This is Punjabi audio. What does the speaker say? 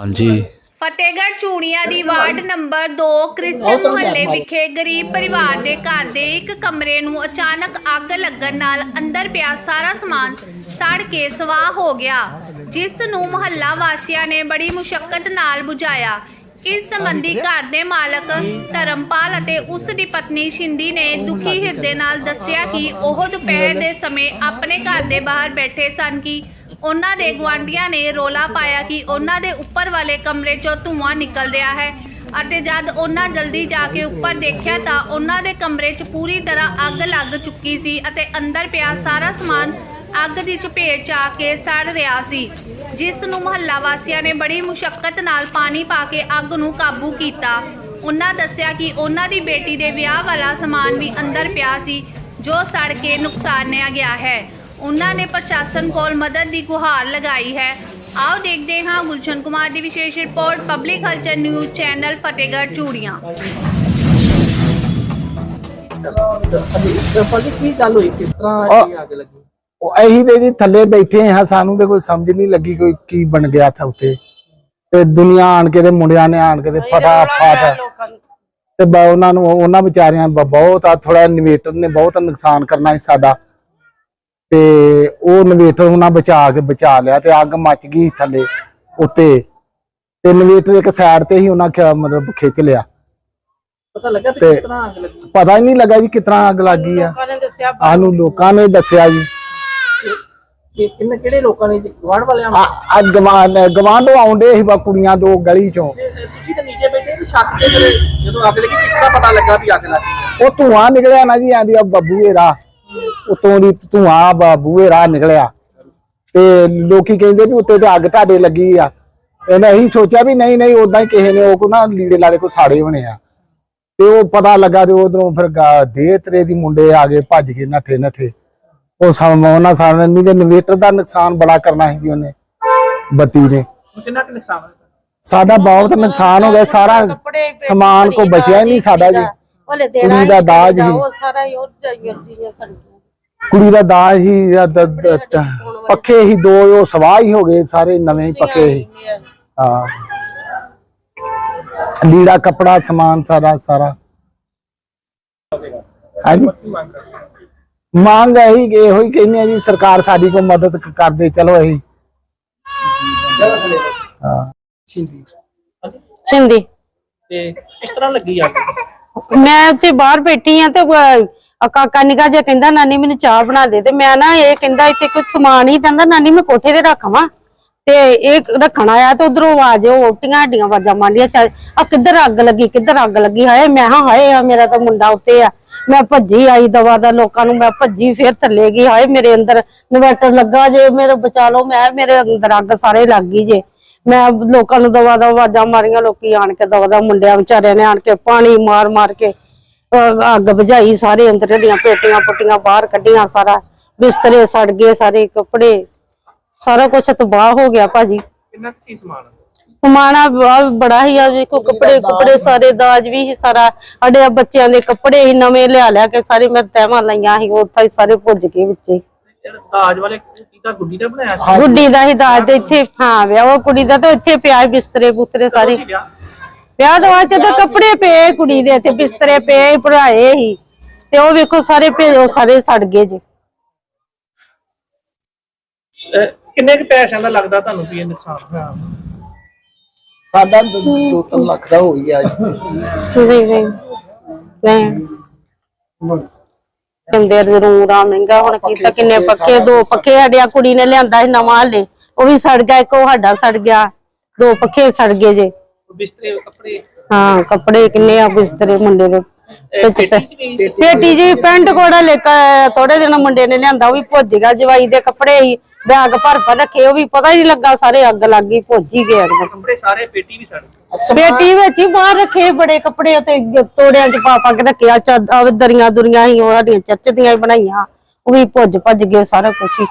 ਹਾਂਜੀ। ਫਤਿਹਗੜ੍ਹ ਚੂੜੀਆਂ ਦੀ ਵਾਰਡ ਨੰਬਰ 2 ਕ੍ਰਿਸਚਨ ਮੁਹੱਲੇ ਵਿਖੇ ਗਰੀਬ ਪਰਿਵਾਰ ਦੇ ਘਰ ਦੇ ਇੱਕ ਕਮਰੇ ਨੂੰ ਅਚਾਨਕ ਅੱਗ ਲੱਗਣ ਨਾਲ ਅੰਦਰ ਪਿਆ ਸਾਰਾ ਸਮਾਨ ਸੜ ਕੇ ਸਵਾਹ ਹੋ ਗਿਆ ਜਿਸ ਨੂੰ ਮੁਹੱਲਾ ਵਾਸੀਆਂ ਨੇ ਬੜੀ ਮੁਸ਼ਕਲ ਨਾਲ ਬੁਝਾਇਆ। ਇਸ ਸੰਬੰਧੀ ਘਰ ਦੇ ਮਾਲਕ ਧਰਮਪਾਲ ਅਤੇ ਉਸ ਦੀ ਪਤਨੀ ਸ਼ਿੰਦੀ ਨੇ ਦੁਖੀ ਹਿਰਦੇ ਨਾਲ ਦੱਸਿਆ ਕਿ ਉਹ ਦੁਪਹਿਰ ਦੇ ਸਮੇਂ ਆਪਣੇ ਘਰ ਦੇ ਬਾਹਰ ਬੈਠੇ ਸਨ ਕਿ ਉਹਨਾਂ ਦੇ ਗੁਆਂਢੀਆਂ ਨੇ ਰੋਲਾ ਪਾਇਆ ਕਿ ਉਹਨਾਂ ਦੇ ਉੱਪਰ ਵਾਲੇ ਕਮਰੇ 'ਚੋਂ ਧੂੰਆਂ ਨਿਕਲ ਰਿਹਾ ਹੈ ਅਤੇ ਜਦ ਉਹਨਾਂ ਜਲਦੀ ਜਾ ਕੇ ਉੱਪਰ ਦੇਖਿਆ ਤਾਂ ਉਹਨਾਂ ਦੇ ਕਮਰੇ 'ਚ ਪੂਰੀ ਤਰ੍ਹਾਂ ਅੱਗ ਲੱਗ ਚੁੱਕੀ ਸੀ ਅਤੇ ਅੰਦਰ ਪਿਆ ਸਾਰਾ ਸਮਾਨ ਅੱਗ ਦੀ ਚਪੇਟ 'ਚ ਆ ਕੇ ਸੜ ਰਿਹਾ ਸੀ, ਜਿਸ ਨੂੰ ਮੁਹੱਲਾ ਵਾਸੀਆਂ ਨੇ ਬੜੀ ਮੁਸ਼ਕਲ ਨਾਲ ਪਾਣੀ ਪਾ ਕੇ ਅੱਗ ਨੂੰ ਕਾਬੂ ਕੀਤਾ। ਉਹਨਾਂ ਦੱਸਿਆ ਕਿ ਉਹਨਾਂ ਦੀ ਬੇਟੀ ਦੇ ਵਿਆਹ ਵਾਲਾ ਸਮਾਨ ਵੀ ਅੰਦਰ ਪਿਆ ਸੀ, ਜੋ ਸੜ ਕੇ ਨੁਕਸਾਨਿਆ ਗਿਆ ਹੈ। ਉਹਨਾਂ ਨੇ ਪ੍ਰਸ਼ਾਸਨ ਕੋਲ ਮਦਦ ਦੀ ਗੁਹਾਰ ਲਗਾਈ ਹੈ। ਆਓ ਦੇਖਦੇ ਹਾਂ ਗੁਲਸ਼ਨ ਕੁਮਾਰ ਦੀ ਵਿਸ਼ੇਸ਼ report public Halchal news channel Fatehgarh Churian. ਭਾਜੀ ਕੀ ਗੱਲ ਹੋਈ? ਕਿਸ ਤਰ੍ਹਾਂ ਉਹ- ਇਹ ਅੱਗ ਲੱਗੀ? ਉਹ ਅਸੀਂ ਤੇ ਜੀ ਥੱਲੇ ਬੈਠੇ ਹਾਂ ਸਾਨੂੰ ਤੇ ਕੋਈ ਸਮਝ ਨਹੀਂ ਲੱਗੀ ਕੋਈ ਕੀ ਬਣ ਗਿਆ ਥਾ ਉੱਤੇ। ਤੇ ਦੁਨੀਆ ਆਣ ਕੇ ਤੇ ਮੁੰਡਿਆਂ ਨੇ ਆਣ ਕੇ ਤੇ ਫਟਾਫਟ ਤੇ ਬ- ਉਹਨਾਂ ਨੂੰ ਉਹਨਾਂ ਵਿਚਾਰਿਆਂ ਬਹੁਤ ਆ ਥੋੜਾ ਇਨਵੇਟਰ ਨੇ ਬਹੁਤ ਨੁਕਸਾਨ ਕਰਨਾ ਸੀ ਸਾਡਾ। ਤੇ ਉਹ ਇਨਵੇਟਰ ਉਹਨਾਂ ਬਚਾ ਕੇ ਬਚਾ ਲਿਆ ਤੇ ਅੱਗ ਮੱਚ ਗਈ ਥੱਲੇ ਉੱਤੇ। ਤੇ ਇਨਵੇਟਰ ਇੱਕ ਸਾਈਡ ਤੇ ਹੀ ਉਹਨਾਂ ਖ- ਮਤਲਬ ਖਿੱਚ ਲਿਆ। ਪਤਾ ਲੱਗਾ ਵੀ ਤੇ- ਕਿਸ ਤਰ੍ਹਾਂ ਅੱਗ ਲੱਗੀ? ਪਤਾ ਹੀ ਨਹੀਂ ਲੱਗਾ ਜੀ ਕਿਤਨਾ ਅੱਗ ਲੱਗ ਆ। ਸਾਨੂੰ ਲੋਕਾਂ ਨੇ ਦੱਸਿਆ ਜੀ। ਕਿ ਕਿੰਨੇ ਕਿਹੜੇ ਲੋਕਾਂ ਨੇ ਗਵਾਂਢ ਵਾਲਿਆਂ ਨੂੰ? ਆ- ਅੱਜ ਗਵਾਂਡ ਗਵਾਂਢੋਂ ਆਉਂਦੇ ਸੀ ਬਾ ਕੁੜੀਆਂ ਦੋ ਗਲੀ ਚੋਂ। ਤੇ, ਤੁਸੀਂ ਤਾਂ ਨੀਚੇ ਬੈਠੇ ਤੇ ਛੱਤ ਤੇ ਜਦੋਂ ਅੱਗ ਲੱਗੀ ਕਿਸ ਤਰ੍ਹਾਂ ਪਤਾ ਲੱਗਾ ਵੀ ਅੱਗ ਲੱਗੀ ਉਹ ਧੂਆਂ ਨਿਕਲਿਆ ਨਾ ਜੀ ਆਂਦੀ ਆ ਬੱਬੂਏ ਰਾਹ ਉਤੋਂ ਦੀ ਧੂਆਂ ਬੱਬੂਏ ਰਾਹ ਨਿਕਲਿਆ। ਤੇ ਲੋਕੀ ਕਹਿੰਦੇ ਵੀ ਉੱਤੇ ਤੇ ਅੱਗ ਤੁਹਾਡੇ ਲੱਗੀ ਆ। ਇਹਨੇ ਅਸੀਂ ਸੋਚਿਆ ਵੀ ਨਹੀਂ ਨਹੀਂ ਉਦਾਂ ਹੀ ਕਿਸੇ ਨੇ ਉਹ ਕੋ ਨਾ ਲੀੜੇ ਲਾੜੇ ਕੋ ਸਾੜੇ ਹੋਣੇ ਆ। ਤੇ ਉਹ ਪਤਾ ਲੱਗਾ ਤੇ ਉਧਰੋਂ ਫਿਰ ਦੇਹ ਤਰੇ ਦੀ ਮੁੰਡੇ ਆ ਗਏ ਭੱਜ ਕੇ ਨੱਠੇ ਨੱਠੇ। ਉਹ ਸਮ ਉਹਨਾਂ ਸਾਰਿਆਂ ਨੇ ਤੇ ਇਨਵੇਟਰ ਦਾ ਨੁਕਸਾਨ ਬੜਾ ਕਰਨਾ ਸੀ ਜੀ ਉਹਨੇ ਬੱਤੀ ਨੇ। ਕਿੰਨਾ ਕੁ ਨੁਕਸਾਨ ਸਾਡਾ ਬਹੁਤ ਨੁਕਸਾਨ ਹੋ ਗਿਆ ਸਾਰਾ ਸਮਾਨ ਕੋ ਬਚਿਆ ਹੀ ਨਹੀਂ ਸਾਡਾ ਜੀ। ਕੁੜੀ ਦਾ ਦਾਜ ਹੀ। ਉਹ ਸਾਰਾ ਹੀ ਉਹ ਜੀਆਂ ਸਾਡੀਆਂ ਕੁੜੀ ਦਾ ਦਾਜ ਹੀ ਜਾਂ ਦ- ਦ- ਦ- ਪੱਖੇ ਹੀ ਦੋ ਉਹ ਸਵਾਹ ਹੀ ਹੋ ਗਏ ਸਾਰੇ ਨਵੇਂ ਹੀ। ਪੱਕੇ ਹੀ ਹਾਂ। ਲੀੜਾ ਕਪੜਾ ਸਮਾਨ ਸਾਰਾ ਸਾਰਾ। ਹਾਂਜੀ? ਮੰਗ ਇਹੀ ਕਿ ਇਹੋ ਹੀ ਕਹਿੰਦੇ ਆ ਜੀ ਸਰਕਾਰ ਸਾਡੀ ਕੋ ਮਦਦ ਕ- ਕਰਦੇ ਚਲੋ ਅਸੀਂ ਹਾਂ। ਸ਼ਿੰਦੀ। ਸਿੰਦੀ। ਤੇ ਕਿਸ ਤਰ੍ਹਾਂ ਲੱਗੀ ਅੱਗ ਮੈਂ ਉੱਥੇ ਬਾਹਰ ਬੈਠੀ ਆ ਤੇ ਅਹ, ਕਾਕਾ ਨਿਕਾ ਜਿਹਾ ਕਹਿੰਦਾ ਨਾਨੀ ਮੈਨੂੰ ਚਾਹ ਬਣਾ ਦੇ ਤੇ ਮੈਂ ਨਾ ਇਹ ਕਹਿੰਦਾ ਇੱਥੇ ਕੁਝ ਸਮਾਨ ਹੀ ਕਹਿੰਦਾ ਨਾਨੀ ਮੈਂ ਕੋਠੇ ਤੇ ਰੱਖਾਂ ਤੇ ਇਹ ਰੱਖਣ ਆਇਆ ਤੇ ਉਧਰੋਂ ਆਵਾਜ਼ ਉਹ ਉੱਟੀਆਂ ਹੱਡੀਆਂ ਆਵਾਜ਼ਾਂ ਮਾਰਦੀਆਂ ਚੱਲ ਆ ਕਿੱਧਰ ਅੱਗ ਲੱਗੀ ਕਿੱਧਰ ਅੱਗ ਲੱਗੀ? ਹਾਏ ਮੈਂ ਹਾਂ ਹਾਏ ਆ ਮੇਰਾ ਤਾਂ ਮੁੰਡਾ ਉੱਤੇ ਆ। ਮੈਂ ਭੱਜੀ ਆਈ ਦਵਾ ਦਾ ਲੋਕਾਂ ਨੂੰ ਮੈਂ ਭੱਜੀ ਫੇਰ ਥੱਲੇ ਗਈ। ਹਾਏ ਮੇਰੇ ਅੰਦਰ ਇਨਵਰਟਰ ਲੱਗਾ ਜੇ ਮੇਰੇ ਬਚਾ ਲਓ ਮੈਂ ਮੇਰੇ ਅੰਦਰ ਅੱਗ ਸਾਰੇ ਲੱਗ ਗਈ ਜੇ। ਮੈਂ ਲੋਕਾਂ ਨੂੰ ਦਵਾ ਦਾ ਆਵਾਜ਼ਾਂ ਮਾਰੀਆਂ ਲੋਕੀ ਆਣ ਕੇ ਦਵਾ ਦਾ ਮੁੰਡਿਆਂ ਵਿਚਾਰਿਆਂ ਨੇ ਆਣ ਕੇ ਪਾਣੀ ਮਾਰ ਮਾਰ ਕੇ ਅਹ ਅੱਗ ਬੁਝਾਈ ਸਾਰੇ ਅੰਦਰ ਦੀਆਂ ਪੇਟੀਆਂ ਪੁੱਟੀਆਂ ਬਾਹਰ ਕੱਢੀਆਂ ਸਾਰਾ ਬਿਸਤਰੇ ਸੜ ਗਏ ਸਾਰੇ ਕੱਪੜੇ ਸਾਰਾ ਕੁਝ ਤਬਾਹ ਹੋ ਗਿਆ ਭਾਜੀ। ਕਿੰਨਾ ਕੁ ਸੀ ਸਮਾਨ? ਬੜਾ ਹੀ ਆ ਵੇਖੋ ਕੱਪੜੇ ਕੱਪੜੇ ਸਾਰੇ ਦਾਜ ਵੀ ਸੀ ਸਾਰਾ ਸਾਡੇ ਬੱਚਿਆਂ ਦੇ ਕੱਪੜੇ ਹੀ ਨਵੇਂ ਲਿਆ ਲਿਆ ਕੇ ਸਾਰੇ ਮੈਂ ਤਹਿਵਾਂ ਲਈਆਂ ਸੀ ਉੱਥੇ ਹੀ ਸਾਰੇ ਭੁੱਜ ਗਏ ਵਿੱਚੇ। ਜਿਹੜਾ ਦਾਜ ਵਾਲੇ ਕੀਤਾ ਗੁੱਡੀ ਦਾ ਬਣਾਇਆ ਸੀ? ਗੁੱਡੀ ਦਾ ਹੀ ਦਾਜ ਤੇ ਇੱਥੇ ਹਾਂ ਵਿਆਹ ਉਹ ਕੁੜੀ ਦਾ ਤਾਂ ਇੱਥੇ ਪਿਆ ਬਿਸਤਰੇ ਬੁਸਤਰੇ ਸਾਰੇ। ਸੀ ਵਿਆਹ? ਵਿਆਹ ਤੋਂ ਬਾਅਦ ਜਦੋਂ ਕੱਪੜੇ ਪਏ ਕੁੜੀ ਦੇ ਤੇ ਬਿਸਤਰੇ ਪਏ ਭਰਾਏ ਹੀ ਤੇ ਉਹ ਵੇਖੋ ਸਾਰੇ ਭੇਜੋ ਸਾਰੇ ਸੜ ਗਏ ਜੀ। ਕਿੰਨੇ ਕੁ ਪੈਸਿਆਂ ਦਾ ਲੱਗਦਾ ਤੁਹਾਨੂੰ ਵੀ ਇਹ ਨੁਕਸਾਨ? ਹੋਇਆ ਸਾਡਾ 2 ਲੱਖ ਦਾ ਹੋ ਗਿਆ ਜੀ। ਨਹੀਂ ਨਹੀਂ। ਨਹੀਂ ਕੰਦੇ ਜ਼ਰੂਰ ਆ ਮਹਿੰਗਾ ਹੁਣ ਕੀਤਾ ਕਿੰਨੇ ਪੱਖੇ ਦੋ ਪੱਖੇ ਸਾਡਿਆ ਕੁੜੀ ਨੇ ਲਿਆਂਦਾ ਸੀ ਨਵਾਂ ਹਲੇ ਉਹ ਵੀ ਸੜ ਗਿਆ ਇੱਕ ਉਹ ਸਾਡਾ ਸੜ ਗਿਆ ਦੋ ਪੱਖੇ ਸੜ ਗਏ ਜੇ। ਬਿਸਤਰੇ ਕੱਪੜੇ? ਹਾਂ ਕੱਪੜੇ ਕਿੰਨੇ ਆ ਬਿਸਤਰੇ ਮੁੰਡੇ ਦੇ। ਪੇਟੀ ਪੇਟੀ ਜੀ ਪੈਂਟ ਕੋੜਾ ਲੈ ਕੇ ਥੋੜੇ ਦਿਨ ਮੁੰਡੇ ਨੇ ਲਿਆਂਦਾ ਉਹ ਵੀ ਭੁੱਜ ਗਿਆ ਜਵਾਈ ਦੇ ਕੱਪੜੇ ਹੀ ਬੈਗ ਭਰ ਭਰ ਰੱਖੇ ਉਹ ਵੀ ਪਤਾ ਹੀ ਨਹੀਂ ਲੱਗਾ ਸਾਰੇ ਅੱਗ ਲੱਗ ਗਈ ਭੁੱਜ ਹੀ ਗਏ ਕੱਪੜੇ ਸਾਰੇ ਪੇਟੀ ਵੀ ਸੜ ਬੇਟੀ ਵਿੱਚ ਹੀ ਬਾਹਰ ਰੱਖੇ ਬੜੇ ਕੱਪੜੇ ਤੇ ਤੋੜਿਆਂ ਚ ਪਾ ਪਾ ਕੇ ਰੱਖਿਆ ਚੱਦ ਦਰੀਆਂ ਦੁਰੀਆਂ ਹੀ ਉਹ ਸਾਡੀਆਂ ਚੱਚ ਦੀਆਂ ਹੀ ਬਣਾਈਆਂ ਉਹ ਵੀ ਭੁੱਜ ਭੱਜ ਗਏ ਸਾਰਾ ਕੁਝ ਹੀ।